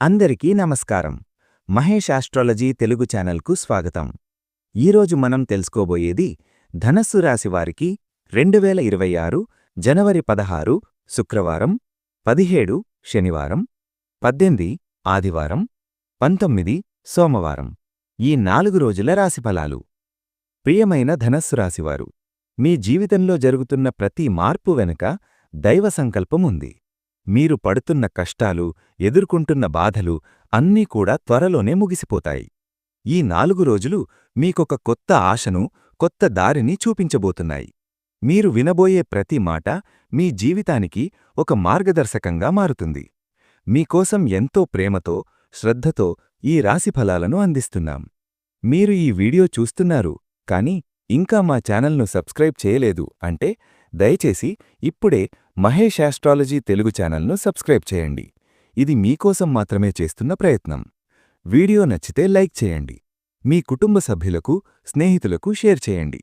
అందరికీ నమస్కారం. మహేష్ ఆస్ట్రాలజీ తెలుగు ఛానల్కు స్వాగతం. ఈరోజు మనం తెలుసుకోబోయేది ధనస్సు రాశివారికి రెండువేల రెండు వేల ఇరవై ఆరు జనవరి పదహారు శుక్రవారం పదిహేడు శనివారం పద్దెనిమిది ఆదివారం పంతొమ్మిది సోమవారం. ఈ నాలుగు రోజుల రాశిఫలాలు ప్రియమైన ధనస్సు రాశివారు మీ జీవితంలో జరుగుతున్న ప్రతి మార్పు వెనుక దైవ సంకల్పం ఉంది. మీరు పడుతున్న కష్టాలు ఎదుర్కొంటున్న బాధలు అన్నీ కూడా త్వరలోనే ముగిసిపోతాయి. ఈ నాలుగు రోజులు మీకొక కొత్త ఆశను కొత్త దారిని చూపించబోతున్నాయి. మీరు వినబోయే ప్రతి మాట మీ జీవితానికి ఒక మార్గదర్శకంగా మారుతుంది. మీకోసం ఎంతో ప్రేమతో శ్రద్ధతో ఈ రాశిఫలాలను అందిస్తున్నాం. మీరు ఈ వీడియో చూస్తున్నారు కానీ ఇంకా మా ఛానల్ను సబ్స్క్రైబ్ చేయలేదు అంటే దయచేసి ఇప్పుడే మహేష్ ఆస్ట్రాలజీ తెలుగు ఛానల్ను సబ్స్క్రైబ్ చేయండి. ఇది మీకోసం మాత్రమే చేస్తున్న ప్రయత్నం. వీడియో నచ్చితే లైక్ చేయండి. మీ కుటుంబ సభ్యులకు స్నేహితులకు షేర్ చేయండి.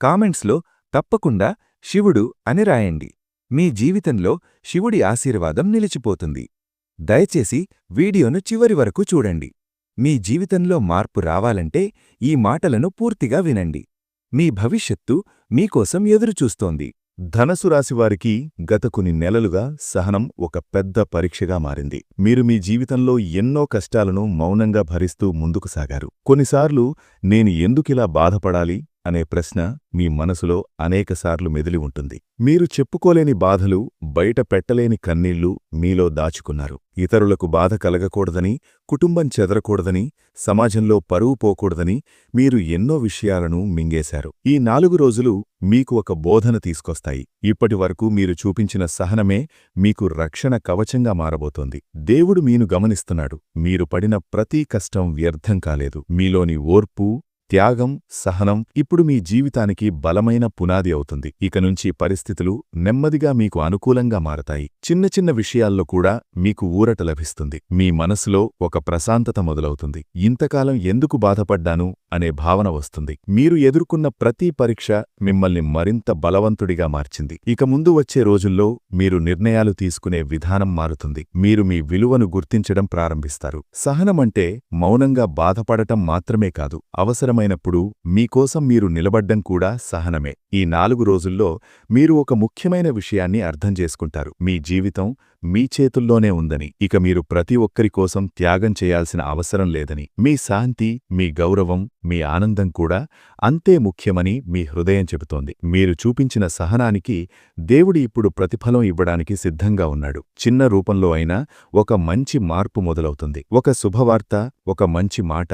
కామెంట్స్లో తప్పకుండా శివుడు అని రాయండి. మీ జీవితంలో శివుడి ఆశీర్వాదం నిలిచిపోతుంది. దయచేసి వీడియోను చివరి వరకు చూడండి. మీ జీవితంలో మార్పు రావాలంటే ఈ మాటలను పూర్తిగా వినండి. మీ భవిష్యత్తు మీకోసం ఎదురుచూస్తోంది. ధనసు రాశివారికి గత కొన్ని నెలలుగా సహనం ఒక పెద్ద పరీక్షగా మారింది. మీరు మీ జీవితంలో ఎన్నో కష్టాలను మౌనంగా భరిస్తూ ముందుకు సాగారు. కొన్నిసార్లు నేను ఎందుకిలా బాధపడాలి? అనే ప్రశ్న మీ మనసులో అనేకసార్లు మెదిలి ఉంటుంది. మీరు చెప్పుకోలేని బాధలు బయట పెట్టలేని కన్నీళ్ళు మీలో దాచుకున్నారు. ఇతరులకు బాధ కలగకూడదని కుటుంబం చెదరకూడదని సమాజంలో పరువు పోకూడదని మీరు ఎన్నో విషయాలను మింగేశారు. ఈ నాలుగు రోజులు మీకు ఒక బోధన తీసుకొస్తాయి. ఇప్పటివరకు మీరు చూపించిన సహనమే మీకు రక్షణ కవచంగా మారబోతోంది. దేవుడు మీను గమనిస్తున్నాడు. మీరు పడిన ప్రతి కష్టం వ్యర్థం కాలేదు. మీలోని ఓర్పు త్యాగం సహనం ఇప్పుడు మీ జీవితానికి బలమైన పునాది అవుతుంది. ఇక నుంచి పరిస్థితులు నెమ్మదిగా మీకు అనుకూలంగా మారతాయి. చిన్న చిన్న విషయాల్లో కూడా మీకు ఊరట లభిస్తుంది. మీ మనసులో ఒక ప్రశాంతత మొదలవుతుంది. ఇంతకాలం ఎందుకు బాధపడ్డాను? అనే భావన వస్తుంది. మీరు ఎదుర్కొన్న ప్రతి పరీక్ష మిమ్మల్ని మరింత బలవంతుడిగా మార్చింది. ఇక ముందు వచ్చే రోజుల్లో మీరు నిర్ణయాలు తీసుకునే విధానం మారుతుంది. మీరు మీ విలువను గుర్తించడం ప్రారంభిస్తారు. సహనమంటే మౌనంగా బాధపడటం మాత్రమే కాదు. అవసరమైనప్పుడు మీకోసం మీరు నిలబడ్డం కూడా సహనమే. ఈ నాలుగు రోజుల్లో మీరు ఒక ముఖ్యమైన విషయాన్ని అర్థం చేసుకుంటారు. మీ జీవితం మీ చేతుల్లోనే ఉందని ఇక మీరు ప్రతి ఒక్కరి కోసం త్యాగం చేయాల్సిన అవసరం లేదని. మీ శాంతి మీ గౌరవం మీ ఆనందం కూడా అంతే ముఖ్యమని మీ హృదయం చెబుతోంది. మీరు చూపించిన సహనానికి దేవుడి ఇప్పుడు ప్రతిఫలం ఇవ్వడానికి సిద్ధంగా ఉన్నాడు. చిన్న రూపంలో అయినా ఒక మంచి మార్పు మొదలవుతుంది. ఒక శుభవార్త ఒక మంచి మాట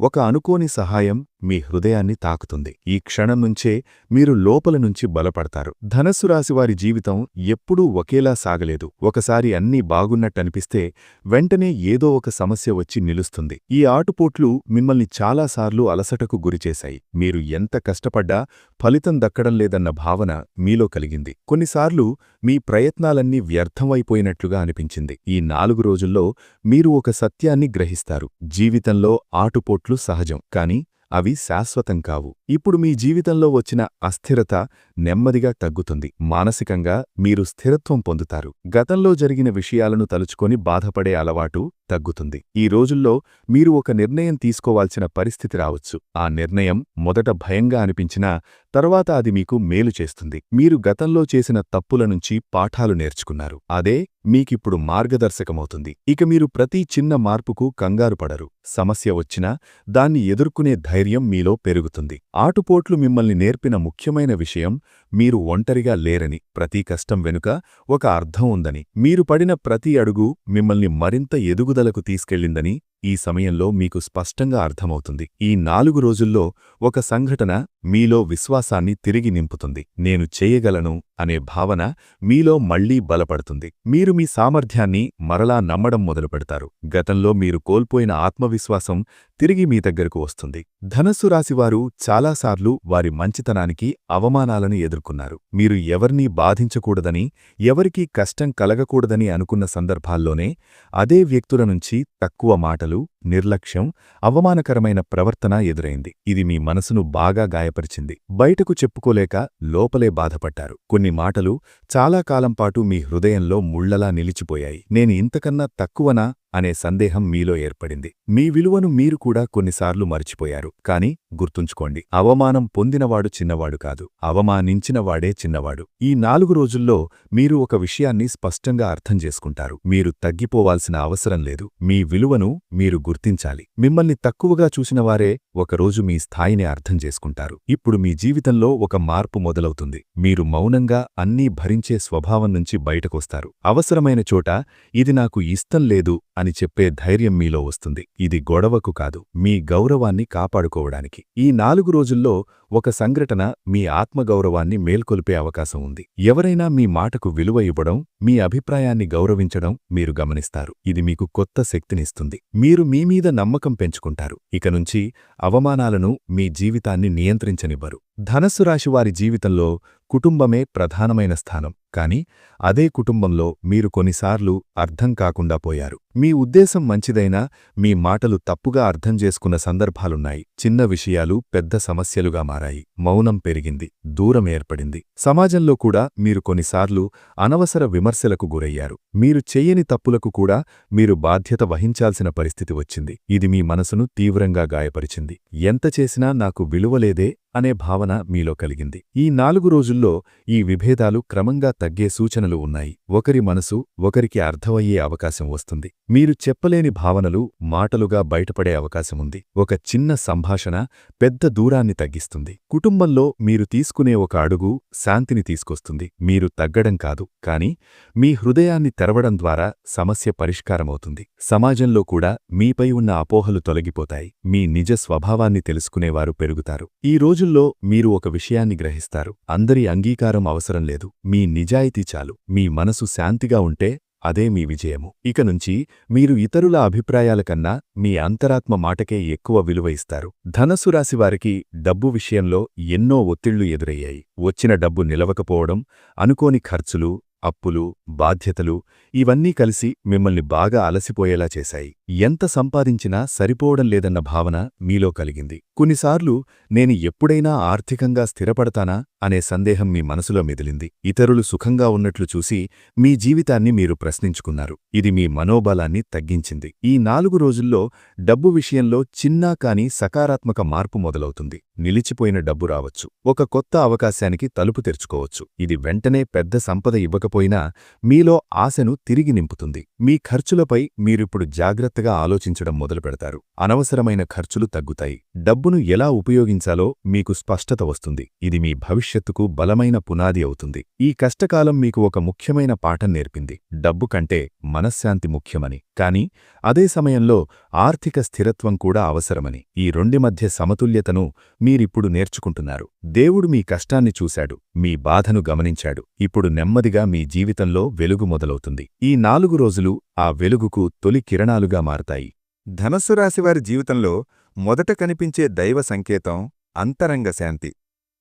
ఒక అనుకోని సహాయం మీ హృదయాన్ని తాకుతుంది. ఈ క్షణం నుంచే మీరు లోపల నుంచి బలపడతారు. ధనస్సు రాశివారి జీవితం ఎప్పుడూ ఒకేలా సాగలేదు. ఒకసారి అన్నీ బాగున్నట్టనిపిస్తే వెంటనే ఏదో ఒక సమస్య వచ్చి నిలుస్తుంది. ఈ ఆటుపోట్లు మిమ్మల్ని చాలాసార్లు అలసటకు గురిచేశాయి. మీరు ఎంత కష్టపడ్డా ఫలితం దక్కడం లేదన్న భావన మీలో కలిగింది. కొన్నిసార్లు మీ ప్రయత్నాలన్నీ వ్యర్థమైపోయినట్లుగా అనిపించింది. ఈ నాలుగు రోజుల్లో మీరు ఒక సత్యాన్ని గ్రహిస్తారు. జీవితంలో ఆటుపోట్లు సహజం. కాని అవి శాశ్వతం కావు. ఇప్పుడు మీ జీవితంలో వచ్చిన అస్థిరత నెమ్మదిగా తగ్గుతుంది. మానసికంగా మీరు స్థిరత్వం పొందుతారు. గతంలో జరిగిన విషయాలను తలుచుకొని బాధపడే అలవాటు తగ్గుతుంది. ఈ రోజుల్లో మీరు ఒక నిర్ణయం తీసుకోవాల్సిన పరిస్థితి రావచ్చు. ఆ నిర్ణయం మొదట భయంగా అనిపించినా తర్వాత అది మీకు మేలు చేస్తుంది. మీరు గతంలో చేసిన తప్పుల నుంచి పాఠాలు నేర్చుకున్నారు. అదే మీకిప్పుడు మార్గదర్శకమవుతుంది. ఇక మీరు ప్రతి చిన్న మార్పుకు కంగారు పడరు. సమస్య వచ్చినా దాన్ని ఎదుర్కొనే ధైర్యం మీలో పెరుగుతుంది. ఆటుపోట్లు మిమ్మల్ని నేర్పిన ముఖ్యమైన విషయం మీరు ఒంటరిగా లేరని ప్రతి కష్టం వెనుక ఒక అర్థం ఉందని. మీరు పడిన ప్రతి అడుగు మిమ్మల్ని మరింత ఎదుగు ఎదుగుదలకు తీసుకెళ్ళిందని ఈ సమయంలో మీకు స్పష్టంగా అర్థమవుతుంది. ఈ నాలుగు రోజుల్లో ఒక సంఘటన మీలో విశ్వాసాన్ని తిరిగి నింపుతుంది. నేను చేయగలను అనే భావన మీలో మళ్ళీ బలపడుతుంది. మీరు మీ సామర్థ్యాన్ని మరలా నమ్మడం మొదలుపెడతారు. గతంలో మీరు కోల్పోయిన ఆత్మవిశ్వాసం తిరిగి మీ దగ్గరకు వస్తుంది. ధనస్సు రాశివారు చాలాసార్లు వారి మంచితనానికి అవమానాలను ఎదుర్కొన్నారు. మీరు ఎవర్నీ బాధించకూడదని ఎవరికీ కష్టం కలగకూడదని అనుకున్న సందర్భాల్లోనే అదే వ్యక్తుల నుంచి తక్కువ మాటలు నిర్లక్ష్యం అవమానకరమైన ప్రవర్తన ఎదురైంది. ఇది మీ మనసును బాగా గాయపరిచింది. బయటకు చెప్పుకోలేక లోపలే బాధపడ్డారు. కొన్ని మాటలు చాలా కాలంపాటు మీ హృదయంలో ముళ్ళలా నిలిచిపోయాయి. నేను ఇంతకన్నా తక్కువనా? అనే సందేహం మీలో ఏర్పడింది. మీ విలువను మీరు కూడా కొన్నిసార్లు మర్చిపోయారు. కాని గుర్తుంచుకోండి అవమానం పొందినవాడు చిన్నవాడు కాదు. అవమానించినవాడే చిన్నవాడు. ఈ నాలుగు రోజుల్లో మీరు ఒక విషయాన్ని స్పష్టంగా అర్థం చేసుకుంటారు. మీరు తగ్గిపోవాల్సిన అవసరం లేదు. మీ విలువను మీరు గుర్తించాలి. మిమ్మల్ని తక్కువగా చూసినవారే ఒకరోజు మీ స్థాయిని అర్థం చేసుకుంటారు. ఇప్పుడు మీ జీవితంలో ఒక మార్పు మొదలవుతుంది. మీరు మౌనంగా అన్నీ భరించే స్వభావం నుంచి బయటకొస్తారు. అవసరమైన చోట ఇది నాకు ఇష్టం లేదు అని చెప్పే ధైర్యం మీలో వస్తుంది. ఇది గొడవకు కాదు మీ గౌరవాన్ని కాపాడుకోవడానికి. ఈ నాలుగు రోజుల్లో ఒక సంఘటన మీ ఆత్మగౌరవాన్ని మేల్కొల్పే అవకాశం ఉంది. ఎవరైనా మీ మాటకు విలువ ఇవ్వడం మీ అభిప్రాయాన్ని గౌరవించడం మీరు గమనిస్తారు. ఇది మీకు కొత్త శక్తినిస్తుంది. మీరు మీ మీద నమ్మకం పెంచుకుంటారు. ఇక నుంచి అవమానాలను మీ జీవితాన్ని నియంత్రించనివ్వరు. ధనస్సు రాశివారి జీవితంలో కుటుంబమే ప్రధానమైన స్థానం. కాని అదే కుటుంబంలో మీరు కొన్నిసార్లు అర్థం కాకుండా పోయారు. మీ ఉద్దేశం మంచిదైనా మీ మాటలు తప్పుగా అర్థం చేసుకున్న సందర్భాలున్నాయి. చిన్న విషయాలు పెద్ద సమస్యలుగా మారాయి. మౌనం పెరిగింది. దూరం ఏర్పడింది. సమాజంలో కూడా మీరు కొన్నిసార్లు అనవసర విమర్శలకు గురయ్యారు. మీరు చెయ్యని తప్పులకు కూడా మీరు బాధ్యత వహించాల్సిన పరిస్థితి వచ్చింది. ఇది మీ మనసును తీవ్రంగా గాయపరిచింది. ఎంత చేసినా నాకు విలువలేదే అనే భావన మీలో కలిగింది. ఈ నాలుగు రోజుల్లో ఈ విభేదాలు క్రమంగా తగ్గే సూచనలు ఉన్నాయి. ఒకరి మనసు ఒకరికి అర్థమయ్యే అవకాశం వస్తుంది. మీరు చెప్పలేని భావనలు మాటలుగా బయటపడే అవకాశముంది. ఒక చిన్న సంభాషణ పెద్ద దూరాన్ని తగ్గిస్తుంది. కుటుంబంలో మీరు తీసుకునే ఒక అడుగు శాంతిని తీసుకొస్తుంది. మీరు తగ్గడం కాదు కాని మీ హృదయాన్ని తెరవడం ద్వారా సమస్య పరిష్కారమవుతుంది. సమాజంలో కూడా మీపై ఉన్న అపోహలు తొలగిపోతాయి. మీ నిజ స్వభావాన్ని తెలుసుకునేవారు పెరుగుతారు. ఈ రోజుల్లో మీరు ఒక విషయాన్ని గ్రహిస్తారు. అందరి అంగీకారం అవసరం లేదు. మీ నిజాయితీ చాలు. మీ మనసు శాంతిగా ఉంటే అదే మీ విజయము. ఇక నుంచి మీరు ఇతరుల అభిప్రాయాల కన్నా మీ అంతరాత్మ మాటకే ఎక్కువ విలువ ఇస్తారు. ధనస్సు రాశివారికి డబ్బు విషయంలో ఎన్నో ఒత్తిళ్ళు ఎదురయ్యాయి. వచ్చిన డబ్బు నిలవకపోవడం అనుకోని ఖర్చులు అప్పులు బాధ్యతలు ఇవన్నీ కలిసి మిమ్మల్ని బాగా అలసిపోయేలా చేశాయి. ఎంత సంపాదించినా సరిపోవడం లేదన్న భావన మీలో కలిగింది. కొన్నిసార్లు నేను ఎప్పుడైనా ఆర్థికంగా స్థిరపడతానా అనే సందేహం మీ మనసులో మెదిలింది. ఇతరులు సుఖంగా ఉన్నట్లు చూసి మీ జీవితాన్ని మీరు ప్రశ్నించుకున్నారు. ఇది మీ మనోబలాన్ని తగ్గించింది. ఈ నాలుగు రోజుల్లో డబ్బు విషయంలో చిన్నా కాని సకారాత్మక మార్పు మొదలవుతుంది. నిలిచిపోయిన డబ్బు రావచ్చు. ఒక కొత్త అవకాశానికి తలుపు తెరుచుకోవచ్చు. ఇది వెంటనే పెద్ద సంపద ఇవ్వకపోయినా మీలో ఆశను తిరిగి నింపుతుంది. మీ ఖర్చులపై మీరిప్పుడు జాగ్రత్త జాగ్రత్తగా ఆలోచించడం మొదలుపెడతారు అనవసరమైన ఖర్చులు తగ్గుతాయి. డబ్బును ఎలా ఉపయోగించాలో మీకు స్పష్టత వస్తుంది. ఇది మీ భవిష్యత్తుకు బలమైన పునాది అవుతుంది. ఈ కష్టకాలం మీకు ఒక ముఖ్యమైన పాఠం నేర్పింది. డబ్బు కంటే మనశ్శాంతి ముఖ్యమని. కాని అదే సమయంలో ఆర్థిక స్థిరత్వం కూడా అవసరమని. ఈ రెండి మధ్య సమతుల్యతను మీరిప్పుడు నేర్చుకుంటున్నారు. దేవుడు మీ కష్టాన్ని చూశాడు. మీ బాధను గమనించాడు. ఇప్పుడు నెమ్మదిగా మీ జీవితంలో వెలుగు మొదలవుతుంది. ఈ నాలుగు రోజులు ఆ వెలుగుకు తొలి కిరణాలుగా మారతాయి. ధనస్సు రాశివారి జీవితంలో మొదట కనిపించే దైవ సంకేతం అంతరంగ శాంతి.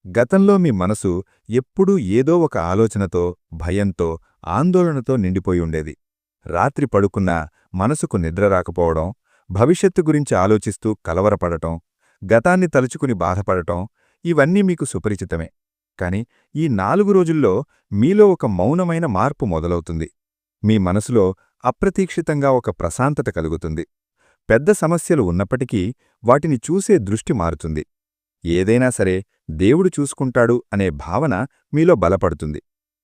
గతంలో మీ మనసు ఎప్పుడూ ఏదో ఒక ఆలోచనతో భయంతో ఆందోళనతో నిండిపోయి ఉండేది. రాత్రి పడుకున్నా మనసుకు నిద్ర రాకపోవడం భవిష్యత్తు గురించి ఆలోచిస్తూ కలవరపడటం గతాన్ని తలుచుకుని బాధపడటం ఇవన్నీ మీకు సుపరిచితమే. కాని ఈ నాలుగు రోజుల్లో మీలో ఒక మౌనమైన మార్పు మొదలవుతుంది. మీ మనసులో అప్రతీక్షితంగా ఒక ప్రశాంతత కలుగుతుంది. పెద్ద సమస్యలు ఉన్నప్పటికీ వాటిని చూసే దృష్టి మారుతుంది. ఏదైనా సరే దేవుడు చూసుకుంటాడు అనే భావన మీలో బలపడుతుంది.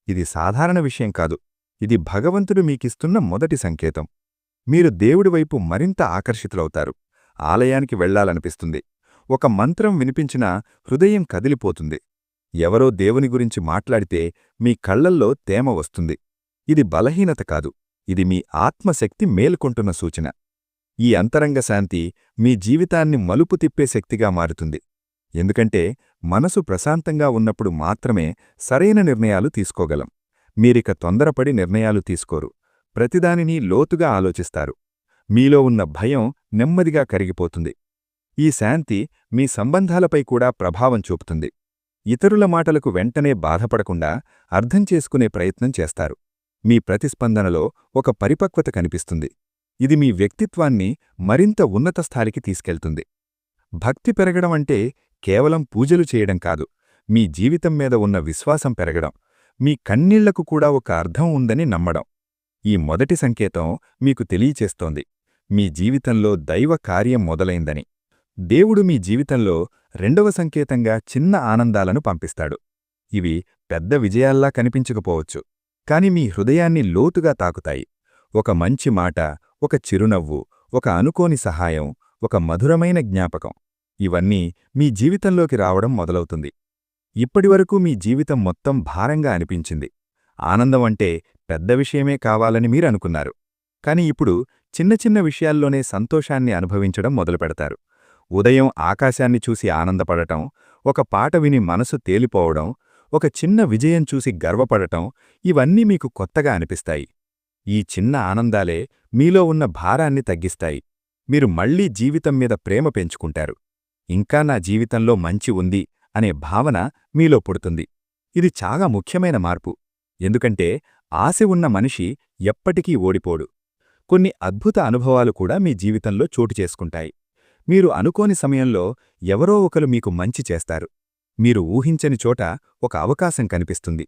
ఇది సాధారణ విషయం కాదు. ఇది భగవంతుడు మీకిస్తున్న మొదటి సంకేతం. మీరు దేవుడివైపు మరింత ఆకర్షితులవుతారు. ఆలయానికి వెళ్ళాలనిపిస్తుంది ఒక మంత్రం వినిపించినా హృదయం కదిలిపోతుంది. ఎవరో దేవుని గురించి మాట్లాడితే మీ కళ్ళల్లో తేమ వస్తుంది. ఇది బలహీనత కాదు. ఇది మీ ఆత్మశక్తి మేల్కొంటున్న సూచన. ఈ అంతరంగ శాంతి మీ జీవితాన్ని మలుపు తిప్పే శక్తిగా మారుతుంది. ఎందుకంటే మనసు ప్రశాంతంగా ఉన్నప్పుడు మాత్రమే సరైన నిర్ణయాలు తీసుకోగలం. మీరిక తొందరపడి నిర్ణయాలు తీసుకోరు. ప్రతిదానిని లోతుగా ఆలోచిస్తారు. మీలో ఉన్న భయం నెమ్మదిగా కరిగిపోతుంది. ఈ శాంతి మీ సంబంధాలపై కూడా ప్రభావం చూపుతుంది. ఇతరుల మాటలకు వెంటనే బాధపడకుండా అర్థం చేసుకునే ప్రయత్నం చేస్తారు. మీ ప్రతిస్పందనలో ఒక పరిపక్వత కనిపిస్తుంది. ఇది మీ వ్యక్తిత్వాన్ని మరింత ఉన్నత స్థాయికి తీసుకెళ్తుంది. భక్తి పెరగడం అంటే కేవలం పూజలు చేయడం కాదు మీ జీవితం మీద ఉన్న విశ్వాసం పెరగడం మీ కన్నీళ్ళకు కూడా ఒక అర్థం ఉందని నమ్మడం. ఈ మొదటి సంకేతం మీకు తెలియచేస్తోంది. మీ జీవితంలో దైవ కార్యం మొదలైందని. దేవుడు మీ జీవితంలో రెండవ సంకేతంగా చిన్న ఆనందాలను పంపిస్తాడు. ఇవి పెద్ద విజయాల్లా కనిపించకపోవచ్చు. కాని మీ హృదయాన్ని లోతుగా తాకుతాయి. ఒక మంచి మాట ఒక చిరునవ్వు ఒక అనుకోని సహాయం ఒక మధురమైన జ్ఞాపకం. ఇవన్నీ మీ జీవితంలోకి రావడం మొదలవుతుంది. ఇప్పటివరకు మీ జీవితం మొత్తం భారంగా అనిపించింది. ఆనందం అంటే పెద్ద విషయమే కావాలని మీరు అనుకున్నారు. కాని ఇప్పుడు చిన్న చిన్న విషయాల్లోనే సంతోషాన్ని అనుభవించడం మొదలుపెడతారు. ఉదయం ఆకాశాన్ని చూసి ఆనందపడటం ఒక పాట విని మనసు తేలిపోవడం ఒక చిన్న విజయం చూసి గర్వపడటం ఇవన్నీ మీకు కొత్తగా అనిపిస్తాయి. ఈ చిన్న ఆనందాలే మీలో ఉన్న భారాన్ని తగ్గిస్తాయి. మీరు మళ్ళీ జీవితం మీద ప్రేమ పెంచుకుంటారు. ఇంకా నా జీవితంలో మంచి ఉంది అనే భావన మీలో పుడుతుంది. ఇది చాలా ముఖ్యమైన మార్పు. ఎందుకంటే ఆశ ఉన్న మనిషి ఎప్పటికీ ఓడిపోడు. కొన్ని అద్భుత అనుభవాలు కూడా మీ జీవితంలో చోటు చేసుకుంటాయి. మీరు అనుకోని సమయంలో ఎవరో ఒకరు మీకు మంచి చేస్తారు. మీరు ఊహించని చోట ఒక అవకాశం కనిపిస్తుంది.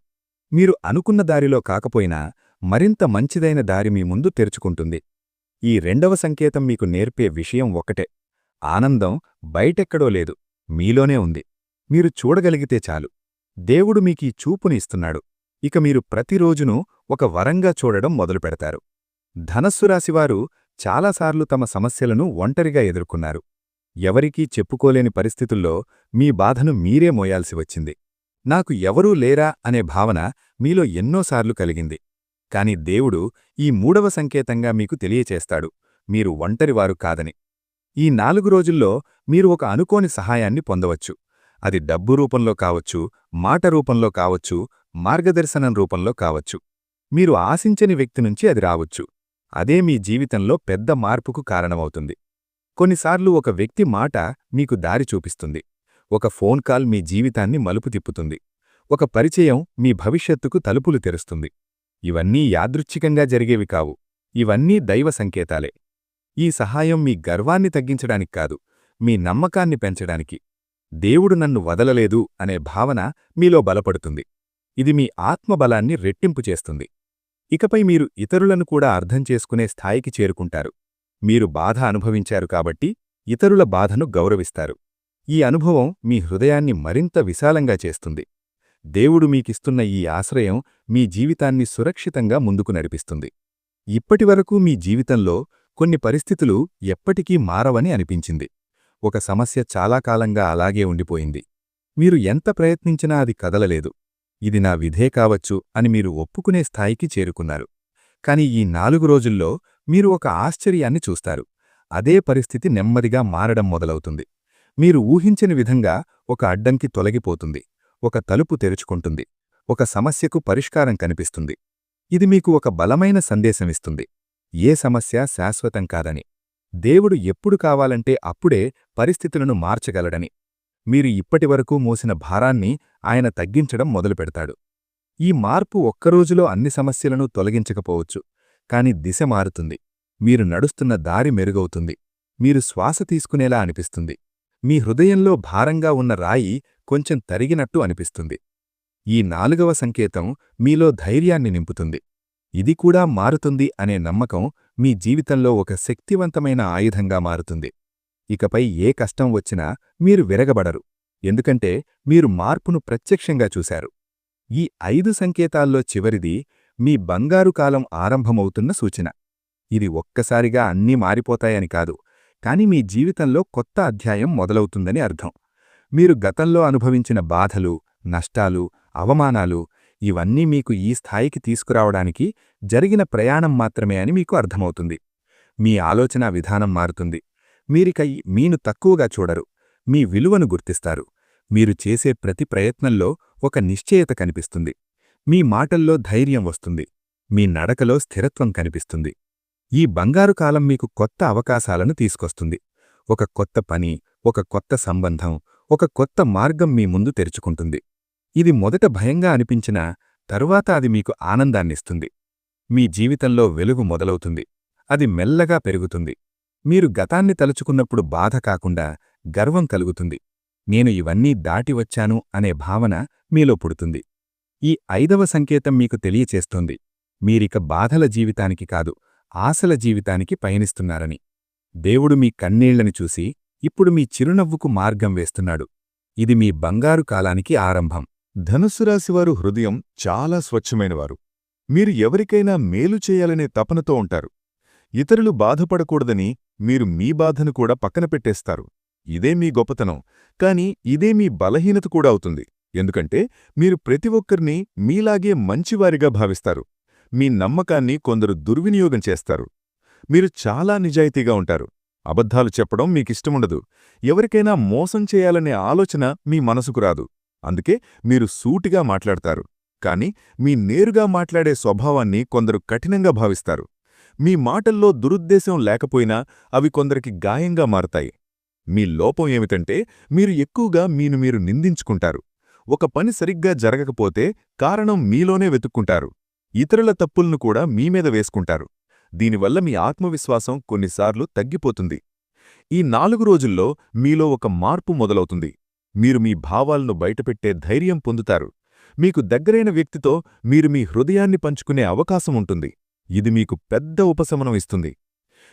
మీరు అనుకున్న దారిలో కాకపోయినా మరింత మంచిదైన దారి మీ ముందు తెరుచుకుంటుంది. ఈ రెండవ సంకేతం మీకు నేర్పే విషయం ఒకటే ఆనందం బయటెక్కడో లేదు మీలోనే ఉంది. మీరు చూడగలిగితే చాలు. దేవుడు మీకీ చూపుని ఇస్తున్నాడు. ఇక మీరు ప్రతిరోజునూ ఒక వరంగా చూడడం మొదలుపెడతారు. ధనస్సు రాశివారు చాలాసార్లు తమ సమస్యలను ఒంటరిగా ఎదుర్కొన్నారు. ఎవరికీ చెప్పుకోలేని పరిస్థితుల్లో మీ బాధను మీరే మోయాల్సి వచ్చింది. నాకు ఎవరూ లేరా అనే భావన మీలో ఎన్నోసార్లు కలిగింది. కాని దేవుడు ఈ మూడవ సంకేతంగా మీకు తెలియచేస్తాడు. మీరు ఒంటరివారు కాదని. ఈ నాలుగు రోజుల్లో మీరు ఒక అనుకోని సహాయాన్ని పొందవచ్చు. అది డబ్బు రూపంలో కావచ్చు మాట రూపంలో కావచ్చు మార్గదర్శనం రూపంలో కావచ్చు. మీరు ఆశించని వ్యక్తి నుంచి అది రావచ్చు. అదే మీ జీవితంలో పెద్ద మార్పుకు కారణమవుతుంది. కొన్నిసార్లు ఒక వ్యక్తి మాట మీకు దారి చూపిస్తుంది. ఒక ఫోన్ కాల్ మీ జీవితాన్ని మలుపు తిప్పుతుంది. ఒక పరిచయం మీ భవిష్యత్తుకు తలుపులు తెరుస్తుంది. ఇవన్నీ యాదృచ్ఛికంగా జరిగేవి కావు. ఇవన్నీ దైవ సంకేతాలే. ఈ సహాయం మీ గర్వాన్ని తగ్గించడానికి కాదు మీ నమ్మకాన్ని పెంచడానికి. దేవుడు నన్ను వదలలేదు అనే భావన మీలో బలపడుతుంది. ఇది మీ ఆత్మబలాన్ని రెట్టింపు చేస్తుంది. ఇకపై మీరు ఇతరులను కూడా అర్థం చేసుకునే స్థాయికి చేరుకుంటారు. మీరు బాధ అనుభవించారు కాబట్టి ఇతరుల బాధను గౌరవిస్తారు. ఈ అనుభవం మీ హృదయాన్ని మరింత విశాలంగా చేస్తుంది. దేవుడు మీకిస్తున్న ఈ ఆశ్రయం మీ జీవితాన్ని సురక్షితంగా ముందుకు నడిపిస్తుంది. ఇప్పటివరకు మీ జీవితంలో కొన్ని పరిస్థితులు ఎప్పటికీ మారవని అనిపించింది. ఒక సమస్య చాలా కాలంగా అలాగే ఉండిపోయింది. మీరు ఎంత ప్రయత్నించినా అది కదలలేదు. ఇది నా విధే కావచ్చు అని మీరు ఒప్పుకునే స్థాయికి చేరుకున్నారు. కాని ఈ నాలుగు రోజుల్లో మీరు ఒక ఆశ్చర్యాన్ని చూస్తారు. అదే పరిస్థితి నెమ్మదిగా మారడం మొదలవుతుంది. మీరు ఊహించని విధంగా ఒక అడ్డంకి తొలగిపోతుంది. ఒక తలుపు తెరుచుకుంటుంది. ఒక సమస్యకు పరిష్కారం కనిపిస్తుంది. ఇది మీకు ఒక బలమైన సందేశమిస్తుంది ఏ సమస్య శాశ్వతం కాదని. దేవుడు ఎప్పుడు కావాలంటే అప్పుడే పరిస్థితులను మార్చగలడని. మీరు ఇప్పటివరకు మోసిన భారాన్ని ఆయన తగ్గించడం మొదలుపెడతాడు. ఈ మార్పు ఒక్కరోజులో అన్ని సమస్యలను తొలగించకపోవచ్చు. కాని దిశ మారుతుంది. మీరు నడుస్తున్న దారి మెరుగవుతుంది. మీరు శ్వాస తీసుకునేలా అనిపిస్తుంది. మీ హృదయంలో భారంగా ఉన్న రాయి కొంచెం తరిగినట్టు అనిపిస్తుంది. ఈ నాలుగవ సంకేతం మీలో ధైర్యాన్ని నింపుతుంది. ఇది కూడా మారుతుంది అనే నమ్మకం మీ జీవితంలో ఒక శక్తివంతమైన ఆయుధంగా మారుతుంది. ఇకపై ఏ కష్టం వచ్చినా మీరు విరగబడరు. ఎందుకంటే మీరు మార్పును ప్రత్యక్షంగా చూశారు. ఈ ఐదు సంకేతాల్లో చివరిది మీ బంగారు కాలం ఆరంభమవుతున్న సూచన. ఇది ఒక్కసారిగా అన్నీ మారిపోతాయని కాదు కాని మీ జీవితంలో కొత్త అధ్యాయం మొదలవుతుందని అర్థం. మీరు గతంలో అనుభవించిన బాధలు నష్టాలు అవమానాలు ఇవన్నీ మీకు ఈ స్థాయికి తీసుకురావడానికి జరిగిన ప్రయాణం మాత్రమే అని మీకు అర్థమవుతుంది. మీ ఆలోచనా విధానం మారుతుంది. మీరిక మీను తక్కువగా చూడరు మీ విలువను గుర్తిస్తారు. మీరు చేసే ప్రతి ప్రయత్నంలో ఒక నిశ్చయత కనిపిస్తుంది. మీ మాటల్లో ధైర్యం వస్తుంది. మీ నడకలో స్థిరత్వం కనిపిస్తుంది. ఈ బంగారు కాలం మీకు కొత్త అవకాశాలను తీసుకొస్తుంది. ఒక కొత్త పని ఒక కొత్త సంబంధం ఒక కొత్త మార్గం మీ ముందు తెరుచుకుంటుంది. ఇది మొదట భయంగా అనిపించినా తరువాత అది మీకు ఆనందాన్నిస్తుంది. మీ జీవితంలో వెలుగు మొదలవుతుంది. అది మెల్లగా పెరుగుతుంది. మీరు గతాన్ని తలుచుకున్నప్పుడు బాధ కాకుండా గర్వం కలుగుతుంది. నేను ఇవన్నీ దాటి వచ్చాను అనే భావన మీలో పుడుతుంది. ఈ ఐదవ సంకేతం మీకు తెలియచేస్తోంది. మీరిక బాధల జీవితానికి కాదు ఆశల జీవితానికి పయనిస్తున్నారని. దేవుడు మీ కన్నీళ్ళని చూసి ఇప్పుడు మీ చిరునవ్వుకు మార్గం వేస్తున్నాడు. ఇది మీ బంగారు కాలానికి ఆరంభం. ధనుసురాశివారు హృదయం చాలా స్వచ్ఛమైనవారు. మీరు ఎవరికైనా మేలు చేయాలనే తపనతో ఉంటారు. ఇతరులు బాధపడకూడదని మీరు మీ బాధను కూడా పక్కన పెట్టేస్తారు. ఇదే మీ గొప్పతనం. కాని ఇదే మీ బలహీనత కూడా అవుతుంది. ఎందుకంటే మీరు ప్రతి ఒక్కరిని మీలాగే మంచివారిగా భావిస్తారు. మీ నమ్మకాన్ని కొందరు దుర్వినియోగం చేస్తారు. మీరు చాలా నిజాయితీగా ఉంటారు. అబద్ధాలు చెప్పడం మీకిష్టముండదు. ఎవరికైనా మోసం చేయాలనే ఆలోచన మీ మనసుకు రాదు. అందుకే మీరు సూటిగా మాట్లాడతారు. కాని మీ నేరుగా మాట్లాడే స్వభావాన్ని కొందరు కఠినంగా భావిస్తారు. మీ మాటల్లో దురుద్దేశం లేకపోయినా అవి కొందరికి గాయంగా మారతాయి. మీ లోపం ఏమిటంటే మీరు ఎక్కువగా మీను మీరు నిందించుకుంటారు. ఒక పని సరిగ్గా జరగకపోతే కారణం మీలోనే వెతుక్కుంటారు. ఇతరుల తప్పులను కూడా మీమీద వేసుకుంటారు. దీనివల్ల మీ ఆత్మవిశ్వాసం కొన్నిసార్లు తగ్గిపోతుంది. ఈ నాలుగు రోజుల్లో మీలో ఒక మార్పు మొదలవుతుంది. మీరు మీ భావాలను బయటపెట్టే ధైర్యం పొందుతారు. మీకు దగ్గరైన వ్యక్తితో మీరు మీ హృదయాన్ని పంచుకునే అవకాశం ఉంటుంది. ఇది మీకు పెద్ద ఉపశమనం ఇస్తుంది.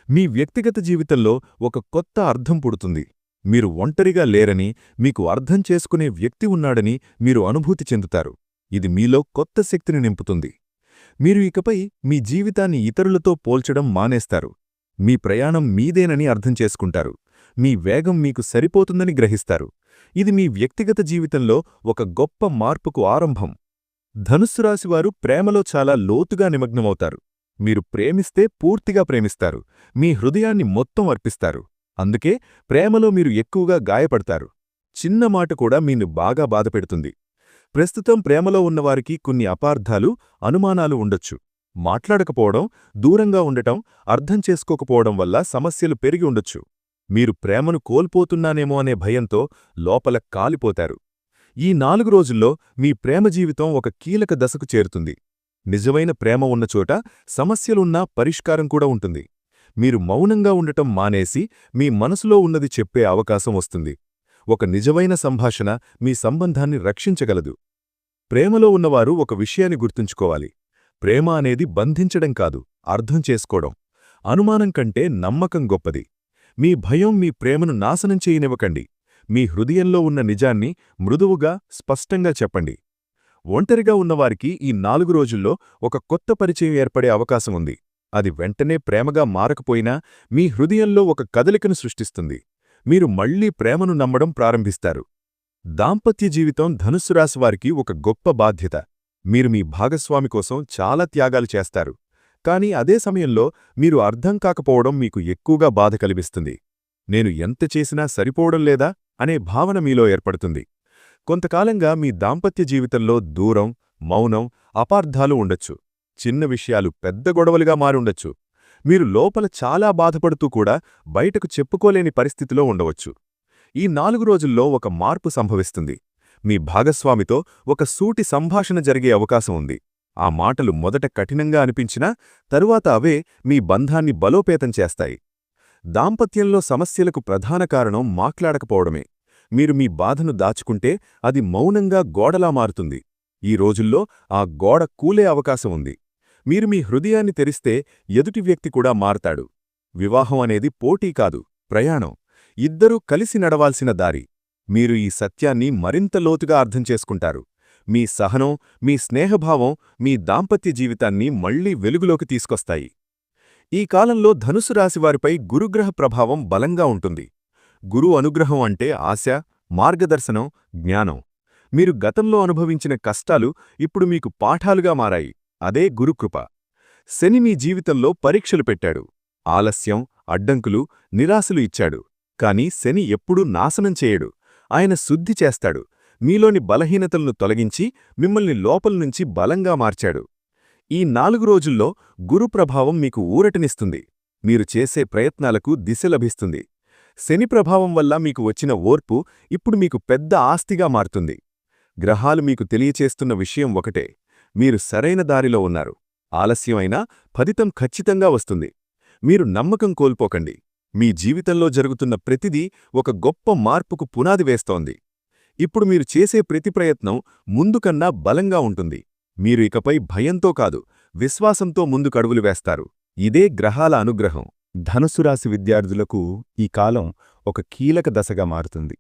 మీ వ్యక్తిగత జీవితంలో ఒక కొత్త అర్థం పుడుతుంది. మీరు ఒంటరిగా లేరని మీకు అర్థం చేసుకునే వ్యక్తి ఉన్నాడని మీరు అనుభూతి చెందుతారు. ఇది మీలో కొత్త శక్తిని నింపుతుంది. మీరు ఇకపై మీ జీవితాన్ని ఇతరులతో పోల్చడం మానేస్తారు. మీ ప్రయాణం మీదేనని అర్థం చేసుకుంటారు. మీ వేగం మీకు సరిపోతుందని గ్రహిస్తారు. ఇది మీ వ్యక్తిగత జీవితంలో ఒక గొప్ప మార్పుకు ఆరంభం. ధనుస్సు రాశివారు ప్రేమలో చాలా లోతుగా నిమగ్నమవుతారు. మీరు ప్రేమిస్తే పూర్తిగా ప్రేమిస్తారు. మీ హృదయాన్ని మొత్తం అర్పిస్తారు. అందుకే ప్రేమలో మీరు ఎక్కువగా గాయపడతారు. చిన్న మాట కూడా మీను బాగా బాధపెడుతుంది ప్రస్తుతం ప్రేమలో ఉన్నవారికి కొన్ని అపార్థాలు అనుమానాలు ఉండొచ్చు. మాట్లాడకపోవడం దూరంగా ఉండటం అర్థం చేసుకోకపోవడం వల్ల సమస్యలు పెరిగి ఉండొచ్చు. మీరు ప్రేమను కోల్పోతున్నానేమో అనే భయంతో లోపల కాలిపోతారు. ఈ నాలుగు రోజుల్లో మీ ప్రేమ జీవితం ఒక కీలక దశకు చేరుతుంది. నిజమైన ప్రేమ ఉన్న చోట సమస్యలున్నా పరిష్కారం కూడా ఉంటుంది. మీరు మౌనంగా ఉండటం మానేసి మీ మనసులో ఉన్నది చెప్పే అవకాశం వస్తుంది. ఒక నిజమైన సంభాషణ మీ సంబంధాన్ని రక్షించగలదు. ప్రేమలో ఉన్నవారు ఒక విషయాన్ని గుర్తుంచుకోవాలి. ప్రేమ అనేది బంధించడం కాదు అర్థం చేసుకోవడం. అనుమానం కంటే నమ్మకం గొప్పది. మీ భయం మీ ప్రేమను నాశనం చేయనివ్వకండి. మీ హృదయంలో ఉన్న నిజాన్ని మృదువుగా స్పష్టంగా చెప్పండి. ఒంటరిగా ఉన్నవారికి ఈ నాలుగు రోజుల్లో ఒక కొత్త పరిచయం ఏర్పడే అవకాశం ఉంది. అది వెంటనే ప్రేమగా మారకపోయినా మీ హృదయంలో ఒక కదలికను సృష్టిస్తుంది. మీరు మళ్ళీ ప్రేమను నమ్మడం ప్రారంభిస్తారు. దాంపత్య జీవితం ధనుస్సు రాశివారికి ఒక గొప్ప బాధ్యత. మీరు మీ భాగస్వామి కోసం చాలా త్యాగాలు చేస్తారు. కానీ అదే సమయంలో మీరు అర్థం కాకపోవడం మీకు ఎక్కువగా బాధ కలిగిస్తుంది. నేను ఎంత చేసినా సరిపోవడం లేదా అనే భావన మీలో ఏర్పడుతుంది. కొంతకాలంగా మీ దాంపత్య జీవితంలో దూరం మౌనం అపార్థాలు ఉండొచ్చు. చిన్న విషయాలు పెద్ద గొడవలుగా మారుండొచ్చు. మీరు లోపల చాలా బాధపడుతూ కూడా బయటకు చెప్పుకోలేని పరిస్థితిలో ఉండవచ్చు. ఈ నాలుగు రోజుల్లో ఒక మార్పు సంభవిస్తుంది. మీ భాగస్వామితో ఒక సూటి సంభాషణ జరిగే అవకాశం ఉంది. ఆ మాటలు మొదట కఠినంగా అనిపించినా తరువాత అవే మీ బంధాన్ని బలోపేతం చేస్తాయి. దాంపత్యంలో సమస్యలకు ప్రధాన కారణం మాట్లాడకపోవడమే. మీరు మీ బాధను దాచుకుంటే అది మౌనంగా గోడలా మారుతుంది. ఈ రోజుల్లో ఆ గోడ కూలే అవకాశం ఉంది. మీరు మీ హృదయాన్ని తెరిస్తే ఎదుటి వ్యక్తి కూడా మారతాడు. వివాహం అనేది పోటీ కాదు ప్రయాణం. ఇద్దరూ కలిసి నడవాల్సిన దారి. మీరు ఈ సత్యాన్ని మరింత లోతుగా అర్థం చేసుకుంటారు. మీ సహనం మీ స్నేహభావం మీ దాంపత్య జీవితాన్ని మళ్ళీ వెలుగులోకి తీసుకొస్తాయి. ఈ కాలంలో ధనుసు రాశివారిపై గురుగ్రహ ప్రభావం బలంగా ఉంటుంది. గురు అనుగ్రహం అంటే ఆశ మార్గదర్శనం జ్ఞానం. మీరు గతంలో అనుభవించిన కష్టాలు ఇప్పుడు మీకు పాఠాలుగా మారాయి. అదే గురుకృప. శని మీ జీవితంలో పరీక్షలు పెట్టాడు. ఆలస్యం అడ్డంకులు నిరాశలు ఇచ్చాడు. కాని శని ఎప్పుడూ నాశనం చేయడు. ఆయన శుద్ధి చేస్తాడు. మీలోని బలహీనతలను తొలగించి మిమ్మల్ని లోపలనుంచి బలంగా మార్చాడు. ఈ నాలుగు రోజుల్లో గురు ప్రభావం మీకు ఊరటనిస్తుంది. మీరు చేసే ప్రయత్నాలకు దిశ లభిస్తుంది. శని ప్రభావం వల్ల మీకు వచ్చిన ఓర్పు ఇప్పుడు మీకు పెద్ద ఆస్తిగా మారుతుంది. గ్రహాలు మీకు తెలియచేస్తున్న విషయం ఒకటే. మీరు సరైన దారిలో ఉన్నారు. ఆలస్యమైనా ఫలితం ఖచ్చితంగా వస్తుంది. మీరు నమ్మకం కోల్పోకండి. మీ జీవితంలో జరుగుతున్న ప్రతిదీ ఒక గొప్ప మార్పుకు పునాది వేస్తోంది. ఇప్పుడు మీరు చేసే ప్రతి ప్రయత్నం ముందుకన్నా బలంగా ఉంటుంది. మీరు ఇకపై భయంతో కాదు విశ్వాసంతో ముందుకడుగులు వేస్తారు. ఇదే గ్రహాల అనుగ్రహం. ధనుసురాశి విద్యార్థులకు ఈ కాలం ఒక కీలక దశగా మారుతుంది.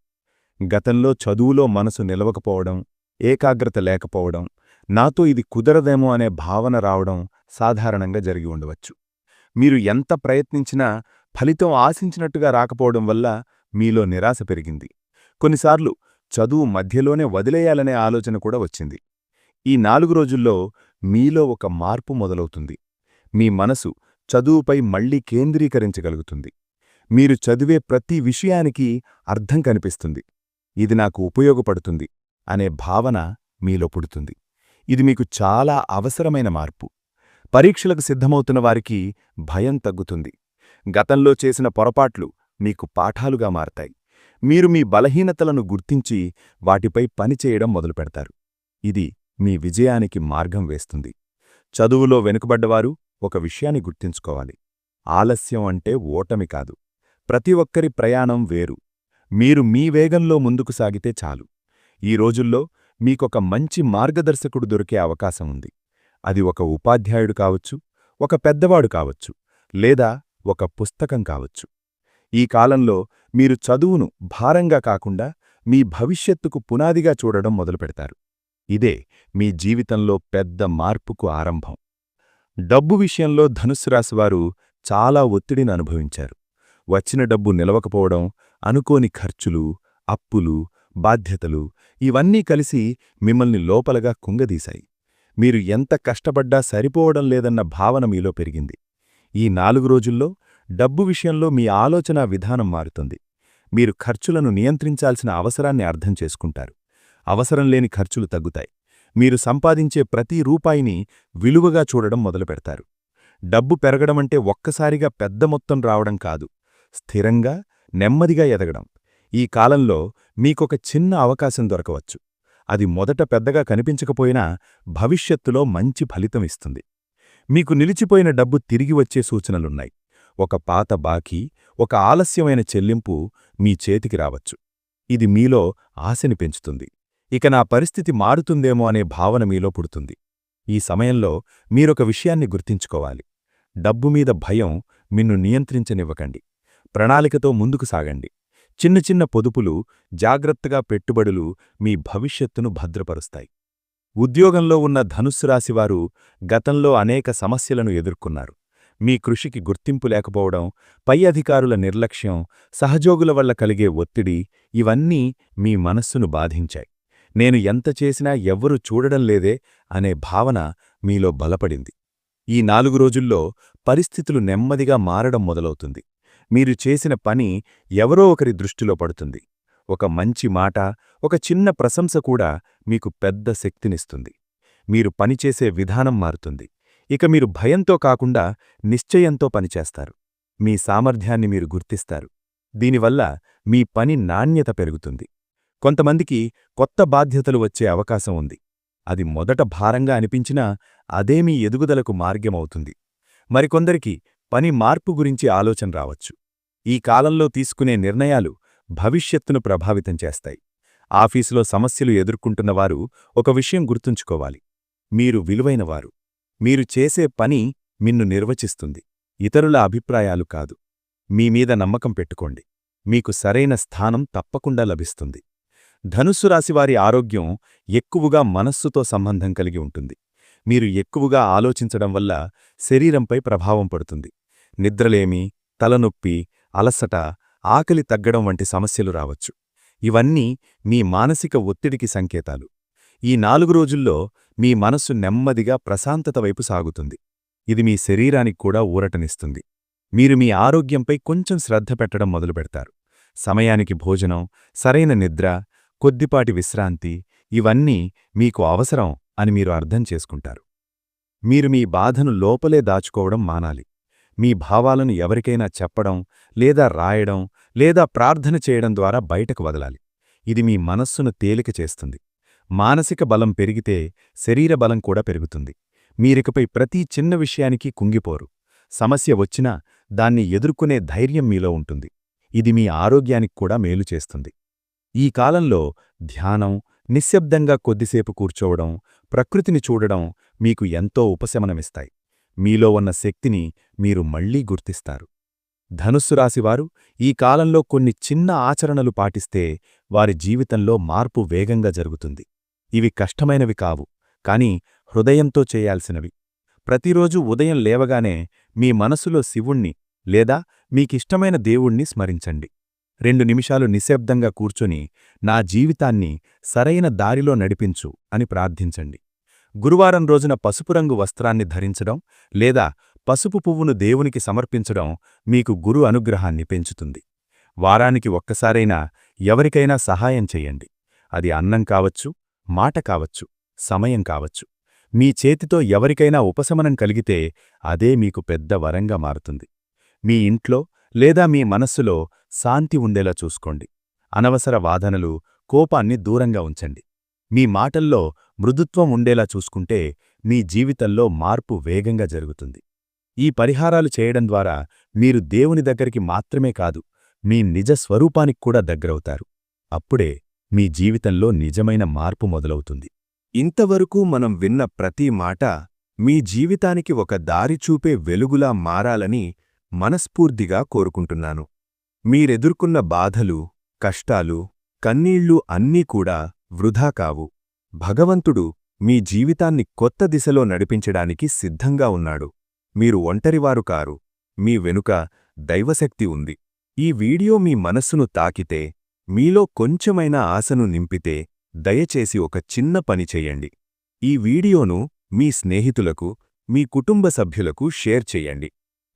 గతంలో చదువులో మనసు నిలవకపోవడం ఏకాగ్రత లేకపోవడం నాతో ఇది కుదరదేమో అనే భావన రావడం సాధారణంగా జరిగి ఉండవచ్చు. మీరు ఎంత ప్రయత్నించినా ఫలితం ఆశించినట్టుగా రాకపోవడం వల్ల మీలో నిరాశ పెరిగింది. కొన్నిసార్లు చదువు మధ్యలోనే వదిలేయాలనే ఆలోచన కూడా వచ్చింది. ఈ నాలుగు రోజుల్లో మీలో ఒక మార్పు మొదలవుతుంది. మీ మనసు చదువుపై మళ్ళీ కేంద్రీకరించగలుగుతుంది. మీరు చదివే ప్రతి విషయానికి అర్థం కనిపిస్తుంది. ఇది నాకు ఉపయోగపడుతుంది అనే భావన మీలో పుడుతుంది. ఇది మీకు చాలా అవసరమైన మార్పు. పరీక్షలకు సిద్ధమవుతున్న వారికి భయం తగ్గుతుంది. గతంలో చేసిన పొరపాట్లు మీకు పాఠాలుగా మారతాయి. మీరు మీ బలహీనతలను గుర్తించి వాటిపై పనిచేయడం మొదలుపెడతారు. ఇది మీ విజయానికి మార్గం వేస్తుంది. చదువులో వెనుకబడ్డవారు ఒక విషయాన్ని గుర్తించుకోవాలి. ఆలస్యం అంటే ఓటమి కాదు. ప్రతి ఒక్కరి ప్రయాణం వేరు. మీరు మీ వేగంలో ముందుకు సాగితే చాలు. ఈ రోజుల్లో మీకొక మంచి మార్గదర్శకుడు దొరికే అవకాశం ఉంది. అది ఒక ఉపాధ్యాయుడు కావచ్చు ఒక పెద్దవాడు కావచ్చు లేదా ఒక పుస్తకం కావచ్చు. ఈ కాలంలో మీరు చదువును భారంగా కాకుండా మీ భవిష్యత్తుకు పునాదిగా చూడడం మొదలుపెడతారు. ఇదే మీ జీవితంలో పెద్ద మార్పుకు ఆరంభం. డబ్బు విషయంలో ధనుస్సు రాశివారు చాలా ఒత్తిడిని అనుభవించారు. వచ్చిన డబ్బు నిలవకపోవడం అనుకోని ఖర్చులు అప్పులు బాధ్యతలు ఇవన్నీ కలిసి మిమ్మల్ని లోపలగా కుంగదీశాయి. మీరు ఎంత కష్టపడ్డా సరిపోవడం లేదన్న భావన మీలో పెరిగింది. ఈ నాలుగు రోజుల్లో డబ్బు విషయంలో మీ ఆలోచనా విధానం మారుతుంది. మీరు ఖర్చులను నియంత్రించాల్సిన అవసరాన్ని అర్థం చేసుకుంటారు. అవసరం లేని ఖర్చులు తగ్గుతాయి. మీరు సంపాదించే ప్రతి రూపాయిని విలువగా చూడడం మొదలుపెడతారు. డబ్బు పెరగడమంటే ఒక్కసారిగా పెద్ద మొత్తం రావడం కాదు. స్థిరంగా నెమ్మదిగా ఎదగడం. ఈ కాలంలో మీకొక చిన్న అవకాశం దొరకవచ్చు. అది మొదట పెద్దగా కనిపించకపోయినా భవిష్యత్తులో మంచి ఫలితం ఇస్తుంది. మీకు నిలిచిపోయిన డబ్బు తిరిగి వచ్చే సూచనలున్నాయి. ఒక పాత బాకీ ఒక ఆలస్యమైన చెల్లింపు మీ చేతికి రావచ్చు. ఇది మీలో ఆశని పెంచుతుంది. ఇక నా పరిస్థితి మారుతుందేమో అనే భావన మీలో పుడుతుంది. ఈ సమయంలో మీరొక విషయాన్ని గుర్తించుకోవాలి. డబ్బు మీద భయం మిన్ను నియంత్రించనివ్వకండి. ప్రణాళికతో ముందుకు సాగండి. చిన్న చిన్న పొదుపులు జాగ్రత్తగా పెట్టుబడులు మీ భవిష్యత్తును భద్రపరుస్తాయి. ఉద్యోగంలో ఉన్న ధనుస్సు రాశివారు గతంలో అనేక సమస్యలను ఎదుర్కొన్నారు. మీ కృషికి గుర్తింపు లేకపోవడం పై అధికారుల నిర్లక్ష్యం సహజోగుల వల్ల కలిగే ఒత్తిడి ఇవన్నీ మీ మనస్సును బాధించాయి. నేను ఎంత చేసినా ఎవ్వరూ చూడడం లేదే అనే భావన మీలో బలపడింది. ఈ నాలుగు రోజుల్లో పరిస్థితులు నెమ్మదిగా మారడం మొదలవుతుంది. మీరు చేసిన పని ఎవరో ఒకరి దృష్టిలో పడుతుంది. ఒక మంచి మాట ఒక చిన్న ప్రశంస కూడా మీకు పెద్ద శక్తినిస్తుంది. మీరు పనిచేసే విధానం మారుతుంది. ఇక మీరు భయంతో కాకుండా నిశ్చయంతో పనిచేస్తారు మీ సామర్థ్యాన్ని మీరు గుర్తిస్తారు. దీనివల్ల మీ పని నాణ్యత పెరుగుతుంది. కొంతమందికి కొత్త బాధ్యతలు వచ్చే అవకాశం ఉంది. అది మొదట భారంగా అనిపించినా అదే మీ ఎదుగుదలకు మార్గమవుతుంది. మరికొందరికి పని మార్పు గురించి ఆలోచన రావచ్చు. ఈ కాలంలో తీసుకునే నిర్ణయాలు భవిష్యత్తును ప్రభావితం చేస్తాయి. ఆఫీసులో సమస్యలు ఎదుర్కొంటున్నవారు ఒక విషయం గుర్తుంచుకోవాలి. మీరు విలువైనవారు. మీరు చేసే పని మిన్ను నిర్వచిస్తుంది. ఇతరుల అభిప్రాయాలు కాదు. మీమీద నమ్మకం పెట్టుకోండి. మీకు సరైన స్థానం తప్పకుండా లభిస్తుంది. ధనుస్సు రాశివారి ఆరోగ్యం ఎక్కువగా మనస్సుతో సంబంధం కలిగి ఉంటుంది. మీరు ఎక్కువగా ఆలోచించడం వల్ల శరీరంపై ప్రభావం పడుతుంది. నిద్రలేమి తలనొప్పి అలసట ఆకలి తగ్గడం వంటి సమస్యలు రావచ్చు. ఇవన్నీ మీ మానసిక ఒత్తిడికి సంకేతాలు. ఈ నాలుగు రోజుల్లో మీ మనస్సు నెమ్మదిగా ప్రశాంతత వైపు సాగుతుంది. ఇది మీ శరీరానికి కూడా ఊరటనిస్తుంది. మీరు మీ ఆరోగ్యంపై కొంచెం శ్రద్ధ పెట్టడం మొదలుపెడతారు సమయానికి భోజనం సరైన నిద్ర కొద్దిపాటి విశ్రాంతి ఇవన్నీ మీకు అవసరం. అని మీరు అర్థం చేసుకుంటారు. మీరు మీ బాధను లోపలే దాచుకోవడం మానాలి. మీ భావాలను ఎవరికైనా చెప్పడం లేదా రాయడం లేదా ప్రార్థన చేయడం ద్వారా బయటకు వదలాలి. ఇది మీ మనస్సును తేలిక చేస్తుంది. మానసిక బలం పెరిగితే శరీర బలం కూడా పెరుగుతుంది. మీరికపై ప్రతి చిన్న విషయానికి కుంగిపోరు. సమస్య వచ్చినా దాన్ని ఎదుర్కొనే ధైర్యం మీలో ఉంటుంది. ఇది మీ ఆరోగ్యానికి కూడా మేలు చేస్తుంది. ఈ కాలంలో ధ్యానం నిశ్శబ్దంగా కొద్దిసేపు కూర్చోవడం ప్రకృతిని చూడడం మీకు ఎంతో ఉపశమనమిస్తాయి. మీలో ఉన్న శక్తిని మీరు మళ్ళీ గుర్తిస్తారు. ధనుస్సు రాశివారు ఈ కాలంలో కొన్ని చిన్న ఆచరణలు పాటిస్తే వారి జీవితంలో మార్పు వేగంగా జరుగుతుంది. ఇవి కష్టమైనవి కావు కాని హృదయంతో చేయాల్సినవి. ప్రతిరోజు ఉదయం లేవగానే మీ మనసులో శివుణ్ణి లేదా మీకిష్టమైన దేవుణ్ణి స్మరించండి. రెండు నిమిషాలు నిశ్శబ్దంగా కూర్చొని నా జీవితాన్ని సరైన దారిలో నడిపించు అని ప్రార్థించండి. గురువారం రోజున పసుపు రంగు వస్త్రాన్ని ధరించడం లేదా పసుపు పువ్వును దేవునికి సమర్పించడం మీకు గురు అనుగ్రహాన్ని పెంచుతుంది. వారానికి ఒక్కసారైనా ఎవరికైనా సహాయం చెయ్యండి అది అన్నం కావచ్చు మాట కావచ్చు సమయం కావచ్చు. మీ చేతితో ఎవరికైనా ఉపశమనం కలిగితే అదే మీకు పెద్ద వరంగా మారుతుంది. మీ ఇంట్లో లేదా మీ మనస్సులో శాంతి ఉండేలా చూసుకోండి. అనవసర వాదనలు కోపాన్ని దూరంగా ఉంచండి. మీ మాటల్లో మృదుత్వం ఉండేలా చూసుకుంటే మీ జీవితంలో మార్పు వేగంగా జరుగుతుంది. ఈ పరిహారాలు చేయడం ద్వారా మీరు దేవుని దగ్గరికి మాత్రమే కాదు మీ నిజ స్వరూపానికి కూడా దగ్గరవుతారు. అప్పుడే మీ జీవితంలో నిజమైన మార్పు మొదలవుతుంది. ఇంతవరకు మనం విన్న ప్రతి మాట మీ జీవితానికి ఒక దారి చూపే వెలుగులా మారాలని మనస్ఫూర్తిగా కోరుకుంటున్నాను. మీరెదుర్కొన్న బాధలు కష్టాలు కన్నీళ్ళు అన్నీ కూడా వృధా కావు. భగవంతుడు మీ జీవితాన్ని కొత్త దిశలో నడిపించడానికి సిద్ధంగా ఉన్నాడు. మీరు ఒంటరివారు కారు. మీ వెనుక దైవశక్తి ఉంది. ఈ వీడియో మీ మనస్సును తాకితే మీలో కొంచెమైన ఆశను నింపితే దయచేసి ఒక చిన్న పని చెయ్యండి ఈ వీడియోను మీ స్నేహితులకు మీ కుటుంబ సభ్యులకు షేర్ చెయ్యండి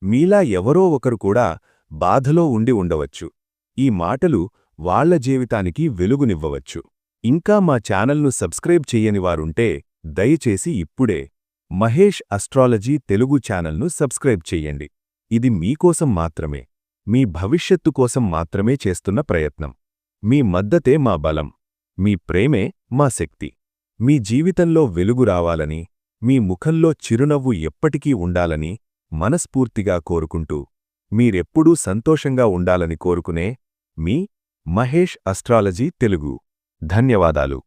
మీలా ఎవరో ఒకరు కూడా బాధలో ఉండి ఉండవచ్చు. ఈ మాటలు వాళ్ళ జీవితానికి వెలుగునివ్వవచ్చు. ఇంకా మా ఛానల్ను సబ్స్క్రైబ్ చెయ్యని వారుంటే దయచేసి ఇప్పుడే మహేష్ అస్ట్రాలజీ తెలుగు ఛానల్ను సబ్స్క్రైబ్ చెయ్యండి ఇది మీకోసం మాత్రమే. మీ భవిష్యత్తు కోసం మాత్రమే చేస్తున్న ప్రయత్నం. మీ మద్దతే మా బలం. మీ ప్రేమే మా శక్తి. మీ జీవితంలో వెలుగు రావాలని మీ ముఖంలో చిరునవ్వు ఎప్పటికీ ఉండాలని మనస్ఫూర్తిగా కోరుకుంటూ మీరెప్పుడూ సంతోషంగా ఉండాలని కోరుకునే మీ మహేష్ అస్ట్రాలజీ తెలుగు. ధన్యవాదాలు.